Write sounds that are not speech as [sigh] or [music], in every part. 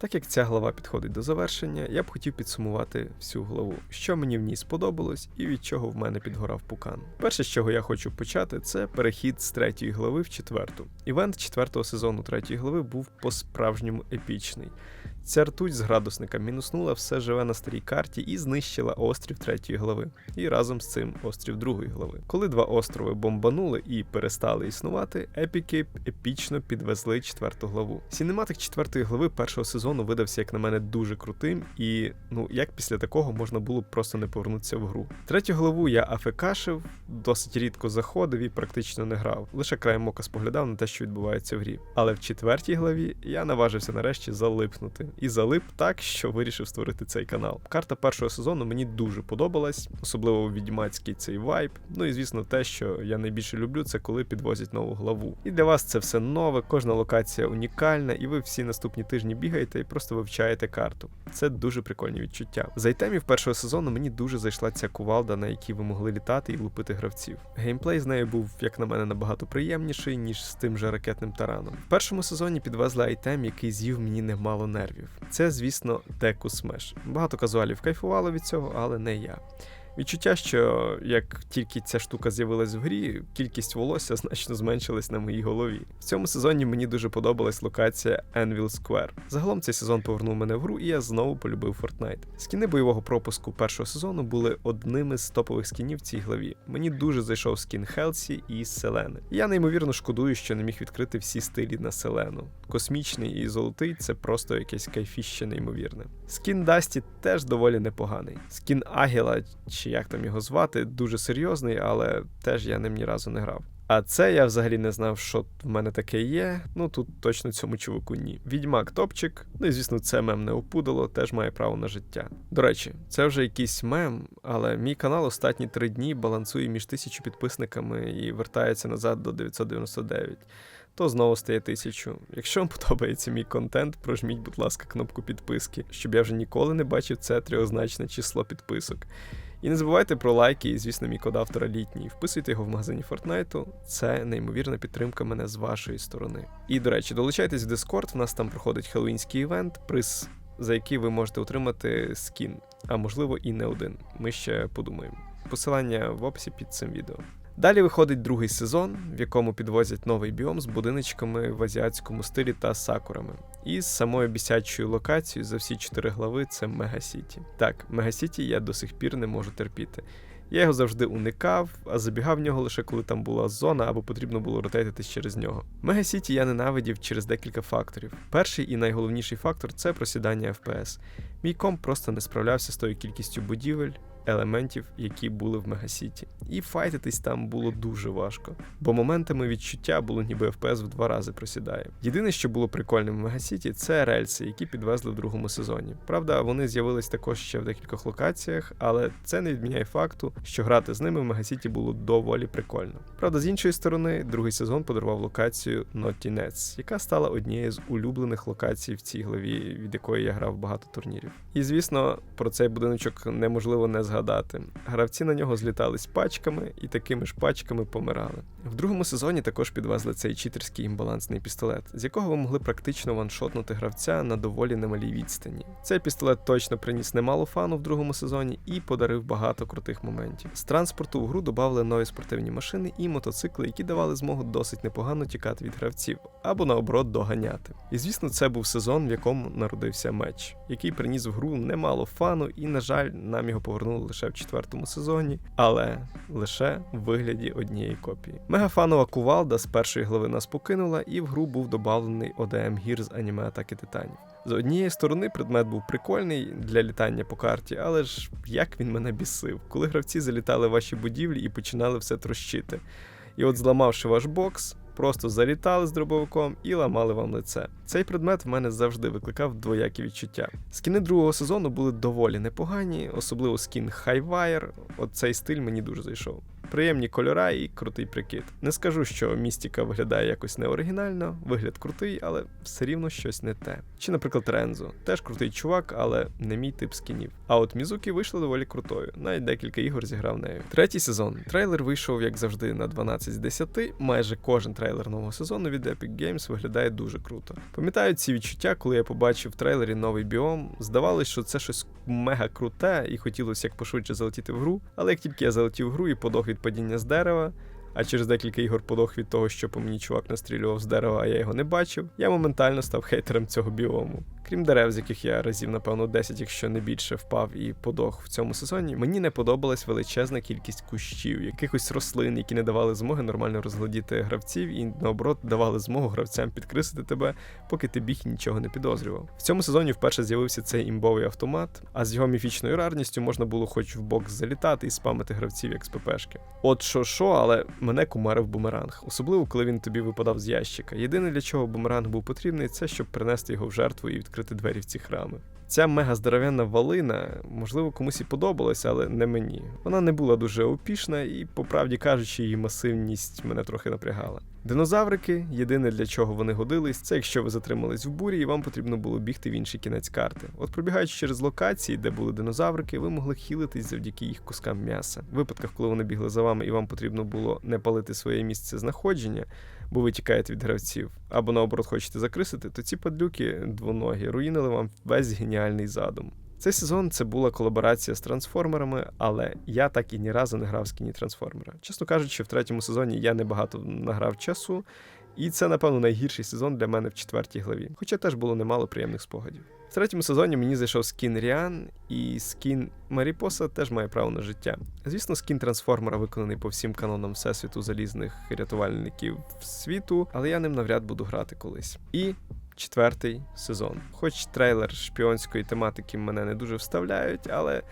Так як ця глава підходить до завершення, я б хотів підсумувати всю главу, що мені в ній сподобалось і від чого в мене підгорав пукан. Перше, з чого я хочу почати, це перехід з третьої глави в четверту. Івент четвертого сезону третьої глави був по-справжньому епічний. Ця ртуть з градусника мінуснула все живе на старій карті і знищила острів третьої глави, і разом з цим острів другої глави. Коли два острови бомбанули і перестали існувати, епіки епічно підвезли четверту главу. Сінематик четвертої глави першого сезону видався, як на мене, дуже крутим, і ну як після такого можна було просто не повернутися в гру. Третю главу я афекашив, досить рідко заходив і практично не грав. Лише краєм ока споглядав на те, що відбувається в грі. Але в четвертій главі я наважився нарешті залипнути і залип так, що вирішив створити цей канал. Карта першого сезону мені дуже подобалась, особливо відьмацький цей вайб. Ну і звісно, те, що я найбільше люблю, це коли підвозять нову главу. І для вас це все нове, кожна локація унікальна, і ви всі наступні тижні бігаєте і просто вивчаєте карту. Це дуже прикольні відчуття. За айтемів першого сезону мені дуже зайшла ця кувалда, на якій ви могли літати і лупити гравців. Геймплей з нею був, як на мене, набагато приємніший, ніж з тим же ракетним тараном. В першому сезоні підвезли айтем, який з'їв мені немало нервів. Це, звісно, Deku Smash. Багато казуалів кайфувало від цього, але не я. Відчуття, що як тільки ця штука з'явилась в грі, кількість волосся [laughs] значно зменшилась на моїй голові. В цьому сезоні мені дуже подобалась локація Anvil Square. Загалом цей сезон повернув мене в гру, і я знову полюбив Fortnite. Скіни бойового пропуску першого сезону були одними з топових скінів в цій главі. Мені дуже зайшов скін Хелсі і Селени. Я неймовірно шкодую, що не міг відкрити всі стилі на Селену. Космічний і золотий це просто якесь кайфіще неймовірне. Скін Дасті теж доволі непоганий. Скін Агіла чи як там його звати, дуже серйозний, але теж я ним ні разу не грав. А це я взагалі не знав, що в мене таке є. Ну тут точно цьому чуваку ні. Відьмак топчик. Ну і звісно, це мем не опудало, теж має право на життя. До речі, це вже якийсь мем, але мій канал останні три дні балансує між тисячу підписниками і вертається назад до 999. То знову стає тисячу. Якщо вам [laughs] подобається мій контент, прожміть, будь ласка, кнопку підписки, щоб я вже ніколи не бачив це трьохзначне число підписок. І не забувайте про лайки і, звісно, мій код автора літній. Вписуйте його в магазині Фортнайту. Це неймовірна підтримка мене з вашої сторони. І, до речі, долучайтесь в Discord, в нас там проходить хеллоуінський івент, приз, за який ви можете отримати скін, а можливо і не один. Ми ще подумаємо. Посилання в описі під цим відео. Далі виходить другий сезон, в якому підвозять новий біом з будиночками в азіатському стилі та сакурами. І з самою бісячою локацією за всі чотири глави це Мегасіті. Так, Мегасіті я до сих пір не можу терпіти. Я його завжди уникав, а забігав в нього лише коли там була зона або потрібно було ротейтитись через нього. Мегасіті я ненавидів через декілька факторів. Перший і найголовніший фактор це просідання FPS. Мій комп просто не справлявся з тою кількістю будівель, елементів, які були в Мегасіті. І файтитись там було дуже важко, бо моментами відчуття було, ніби FPS в два рази просідає. Єдине, що було прикольним в Мегасіті, це рельси, які підвезли в другому сезоні. Правда, вони з'явились також ще в декількох локаціях, але це не відміняє факту, що грати з ними в Мегасіті було доволі прикольно. Правда, з іншої сторони, другий сезон подарував локацію Naughty яка стала однією з улюблених локацій в цій главі, від якої я грав багато турнірів. І звісно, про цей будиночок неможливо не згадати. Гравці на нього злітались пачками і такими ж пачками помирали. В другому сезоні також підвезли цей читерський імбалансний пістолет, з якого ви могли практично ваншотнути гравця на доволі немалій відстані. Цей пістолет точно приніс немало фану в другому сезоні і подарив багато крутих моментів. З транспорту в гру додали нові спортивні машини і мотоцикли, які давали змогу досить непогано тікати від гравців або наоборот доганяти. І звісно, це був сезон, в якому народився меч, який приніс в гру немало фану, і, на жаль, нам його повернули лише в четвертому сезоні, але лише в вигляді однієї копії. Мегафанова кувалда з першої глави нас покинула, і в гру був додавлений ОДМ гір з аніме атаки титанів. З однієї сторони, предмет був прикольний для літання по карті, але ж як він мене бісив, коли гравці залітали в ваші будівлі і починали все трощити. І от, зламавши ваш бокс, просто залітали з дробовиком і ламали вам лице. Цей предмет в мене завжди викликав двоякі відчуття. Скіни другого сезону були доволі непогані, особливо скін Highwire, От цей стиль мені дуже зайшов. Приємні кольора і крутий прикид. Не скажу, що містіка виглядає якось неоригінально, вигляд крутий, але все рівно щось не те. Чи, наприклад, Рензо, теж крутий чувак, але не мій тип скінів. А от Мізукі вийшла доволі крутою. Навіть декілька ігор зіграв нею. Третій сезон. Трейлер вийшов, як завжди, на 12 з 10. Майже кожен трейлер нового сезону від Epic Games виглядає дуже круто. Пам'ятаю ці відчуття, коли я побачив в трейлері новий біом. Здавалось, що це щось мега круте, і хотілося як пошвидше залетіти в гру. Але як тільки я залетів в гру і подох від падіння з дерева. А через декілька ігор подох від того, що по мені чувак настрілював з дерева, а я його не бачив. Я моментально став хейтером цього біому. Крім дерев, з яких я разів, напевно, 10, якщо не більше, впав і подох в цьому сезоні, мені не подобалась величезна кількість кущів, якихось рослин, які не давали змоги нормально розглядіти гравців, і наоборот давали змогу гравцям підкрисити тебе, поки ти біг і нічого не підозрював. В цьому сезоні вперше з'явився цей імбовий автомат, а з його міфічною рарністю можна було хоч в бокс залітати і спамити гравців як з ППшки. От що, що, але мене кумарив бумеранг, особливо коли він тобі випадав з ящика. Єдине для чого бумеранг був потрібний, це щоб принести його в жертву і відкрити двері в ці храми. Ця мега здоровенна валина, можливо, комусь і подобалася, але не мені. Вона не була дуже опішна, і, по правді кажучи, її масивність мене трохи напрягала. Динозаврики, єдине для чого вони годились, це якщо ви затримались в бурі і вам потрібно було бігти в інший кінець карти. От пробігаючи через локації, де були динозаврики, ви могли хілитись завдяки їх кускам м'яса. В випадках, коли вони бігли за вами і вам потрібно було не палити своє місце знаходження, бо ви тікаєте від гравців, або наоборот хочете закрисити, то ці падлюки двоногі руїнили вам весь геніальний задум. Цей сезон це була колаборація з трансформерами, але я так і ні разу не грав з кіні трансформера. Чесно кажучи, в третьому сезоні я небагато награв часу, і це, напевно, найгірший сезон для мене в четвертій главі. Хоча теж було немало приємних спогадів. В третьому сезоні мені зайшов скін Ріан, і скін Маріпоса теж має право на життя. Звісно, скін трансформера виконаний по всім канонам всесвіту залізних рятувальників світу, але я ним навряд буду грати колись. І четвертий сезон. Хоч трейлер шпіонської тематики мене не дуже вставляють, але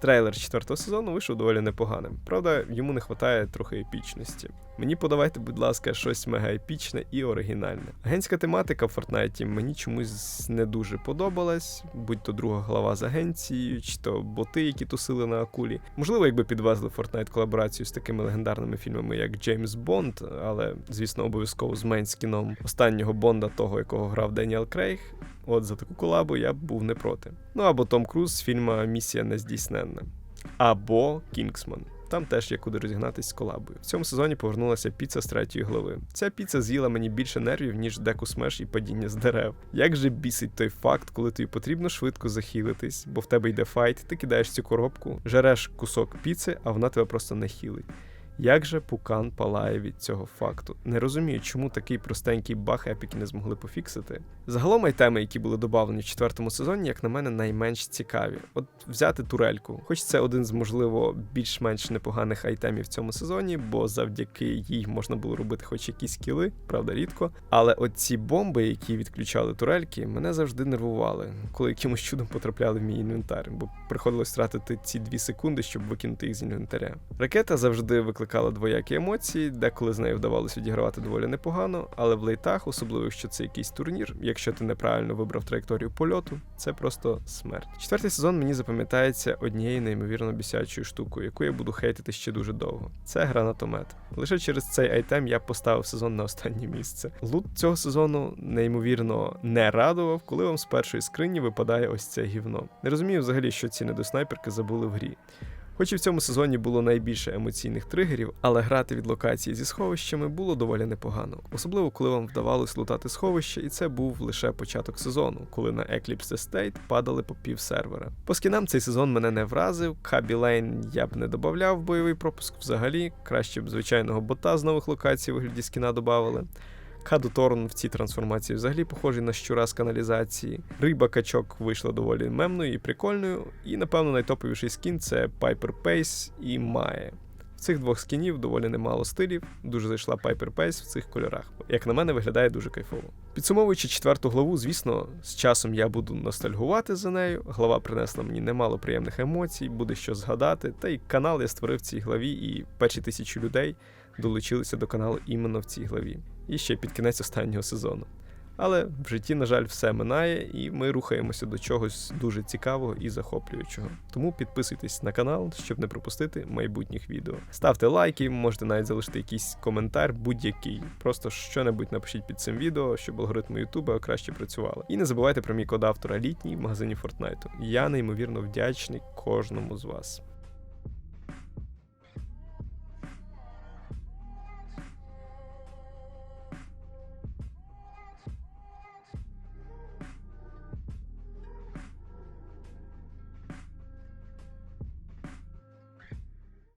трейлер четвертого сезону вийшов доволі непоганим. Правда, йому не вистачає трохи епічності. Мені подавайте, будь ласка, щось мега епічне і оригінальне. Агентська тематика в Фортнайті мені чомусь не дуже подобалась, будь то друга глава з агенцією, чи то боти, які тусили на акулі. Можливо, якби підвезли Фортнайт колаборацію з такими легендарними фільмами, як Джеймс Бонд, але звісно, обов'язково з мейнскіном останнього Бонда, того, якого грав Деніел Крейг. От за таку колабу я б був не проти. Ну або Том Круз з фільма Місія нездійсненна. Або Кінгсман. Там теж є куди розігнатись з колабою. В цьому сезоні повернулася піца з третьої глави. Ця піца з'їла мені більше нервів, ніж деку смеш і падіння з дерев. Як же бісить той факт, коли тобі потрібно швидко захилитись, бо в тебе йде файт, ти кидаєш цю коробку, жереш кусок піци, а вона тебе просто не хілить. Як же пукан палає від цього факту? Не розумію, чому такий простенький баг епіки не змогли пофіксити. Загалом айтеми, які були додавлені в четвертому сезоні, як на мене, найменш цікаві. От взяти турельку, хоч це один з, можливо, більш-менш непоганих айтемів в цьому сезоні, бо завдяки їй можна було робити хоч якісь кіли, правда, рідко. Але от ці бомби, які відключали турельки, мене завжди нервували, коли якимось чудом потрапляли в мій інвентар, бо приходилось втратити ці дві секунди, щоб викинути їх з інвентаря. Ракета завжди викликала викликала двоякі емоції, деколи з нею вдавалося відігравати доволі непогано, але в лейтах, особливо якщо це якийсь турнір, якщо ти неправильно вибрав траєкторію польоту, це просто смерть. Четвертий сезон мені запам'ятається однією неймовірно бісячою штукою, яку я буду хейтити ще дуже довго. Це гранатомет. Лише через цей айтем я поставив сезон на останнє місце. Лут цього сезону неймовірно не радував, коли вам з першої скрині випадає ось це гівно. Не розумію взагалі, що ці недоснайперки забули в грі. Хоч і в цьому сезоні було найбільше емоційних тригерів, але грати від локації зі сховищами було доволі непогано, особливо коли вам вдавалось лутати сховище, і це був лише початок сезону, коли на Eclipse Estate падали по пів сервера. По скінам цей сезон мене не вразив, Хабі Лейн я б не додавав бойовий пропуск взагалі, краще б звичайного бота з нових локацій вигляді скіна додавали. Каду Торн в цій трансформації взагалі похожий на щура з каналізації. Риба качок вийшла доволі мемною і прикольною. І, напевно, найтоповіший скін це Piper Pace і Має. В цих двох скінів доволі немало стилів, дуже зайшла Piper Pace в цих кольорах. Як на мене, виглядає дуже кайфово. Підсумовуючи четверту главу, звісно, з часом я буду ностальгувати за нею. Глава принесла мені немало приємних емоцій, буде що згадати. Та й канал я створив в цій главі, і перші тисячі людей долучилися до каналу іменно в цій главі і ще під кінець останнього сезону. Але в житті, на жаль, все минає, і ми рухаємося до чогось дуже цікавого і захоплюючого. Тому підписуйтесь на канал, щоб не пропустити майбутніх відео. Ставте лайки, можете навіть залишити якийсь коментар, будь-який. Просто що-небудь напишіть під цим відео, щоб алгоритми Ютуба краще працювали. І не забувайте про мій код автора літній в магазині Fortnite. Я неймовірно вдячний кожному з вас.